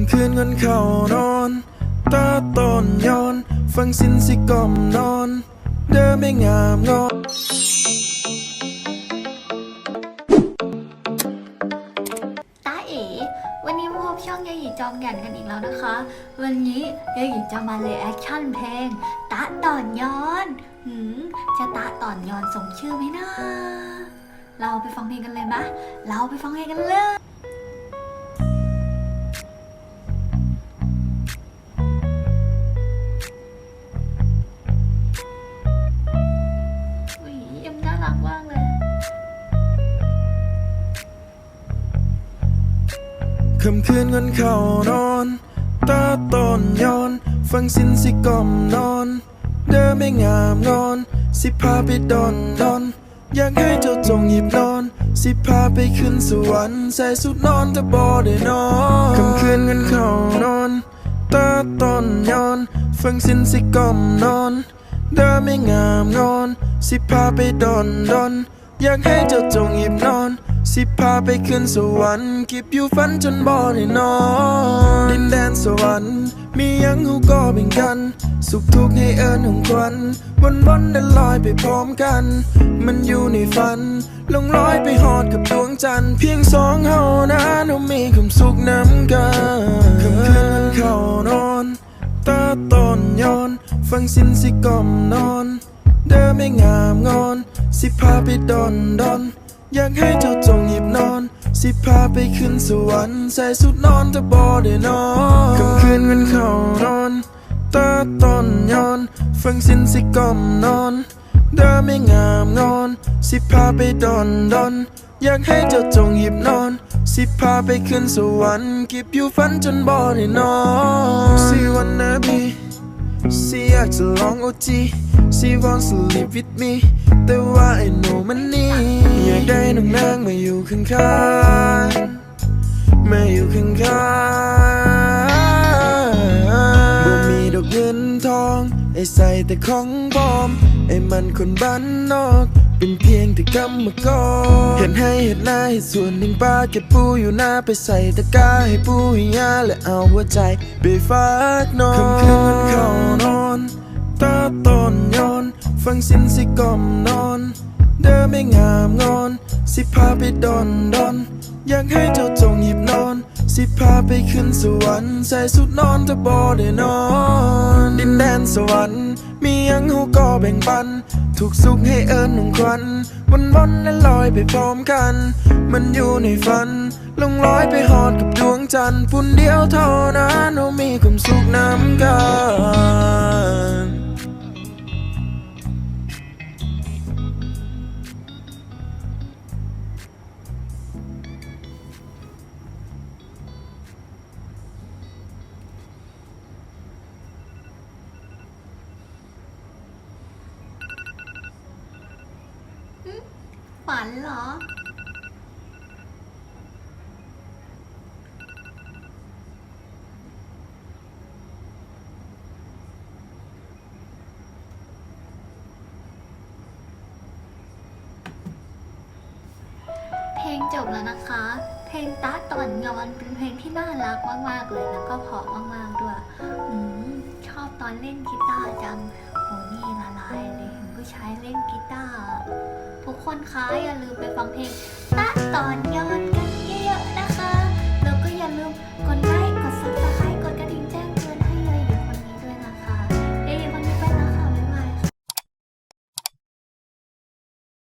ำคืนเงินเข้านอน ตาตอนย้อน ฟังสินสิกล่อมนอน เดิมไม่งามงอนตาเอ๋วันนี้มาพบช่องยายหยีจอมแก่นกันอีกแล้วนะคะ วันนี้ยายหยีจะมาเลยแอคชั่นเพลงตาต่อนย้อนหืมจะตาต่อนย้อนสมชื่อไหมนะเราไปฟังเพลงกันเลยมะ เราไปฟังเพลงกันเลย มากเลย คำคืนเงินเข้านอน ตาตอนย้อน ฟังสินสิกล่อมนอน เดิมไม่งามงอน สิพาไปดอนดอน อยากให้เจ้าจงหยิบนอน สิพาไปขึ้นสวรรค์ใส่สุดนอนแต่บ่ได้นอนคำคืนเงินเข้านอน ตาตอนย้อน ฟังสินสิกล่อมนอน เดิมไม่งามงอน สิพาไปดอนดอนอยากให้เจ้าจงหยิบนอน สิพาไปขึ้นสวรรค์เก็บอยู่ฝันจนบ่ได้นอนดินแดนสวรรค์มียังหูก็แบ่งกัน สุขทุกข์ให้เอิญของควันวันวันเดินลอยไปพร้อมกัน มันอยู่ในฝันลงลอยไปหอดกับดวงจันทร์เพียงสองเฮานั้นเรามีความสุขน้ำกันคืน ตอนย้อน ฟังสินสิก่อมนอน เดิมไม่งามงอน สิพาไปดอนดอน อยากให้เจ้าจงหยิบนอน สิพาไปขึ้นสวรรค์ใส่สุดนอนแต่บ่ได้นอนค่ำคืนเงินเข้านอนตาตอนย้อน ฟังสินสิก่อมนอน เดิมไม่งามงอน สิพาไปดอนดอน อยากให้เจ้าจงหยิบนอน สิพาไปขึ้นสวรรค์เก็บอยู่ฝันจนบ่ได้นอนสิวันนาบีสิอยากจะลองโอจีสิ wants to live with me แต่ว่าไอ้หนูมันนี่อยากได้น้องนางมาอยู่ข้างๆมาอยู่ข้างๆบ่มีดอกเงินทอง ไอ้ใส่แต่ของปลอม ไอ้มันคนบ้านนอก เป็นเพียงแต่กำมกรเห็นให้เห็นหน้าให้ส่วนหนึ่งป้าเก็บปูอยู่หน้าไปใส่ตะกร้าให้ปูให้ยาและเอาหัวใจไปฝากนอนคำคืนเข้านอนตาตอนย้อน ฟังสินสิกล่อมนอน เดิมไม่งามงอน สิพาไปดอนดอนอยากให้เจ้าจงหยิบนอน สิพาไปขึ้นสวรรค์ใส่สุดนอนแต่บ่ได้นอน ดินแดนสวรรค์ียังหูก็แบ่งปัน ถูกสุขให้เอิญหนุ่งควัน วันวันและลอยไปพร้อมกัน มันอยู่ในฝัน ลงลอยไปหอดกับดวงจันทร์ปุ่นเดียวเท่านั้นเรามีความสุขน้ำกัน ฝันเหรอ เพลงจบแล้วนะคะ เพลงตาตอนยอนเป็นเพลงที่น่ารักมาก ๆ เลย แล้วก็เพราะมาก ๆ ด้วยอืมชอบตอนเล่นกีตาร์จังโหนี่ละลายเลยผู้ชายเล่นกีตาร์ คนคะอย่าลืมไปฟังเพลงป้าตอนยอดกันเยอะๆนะคะ แล้วก็อย่าลืมกดไลค์กดซับสไคร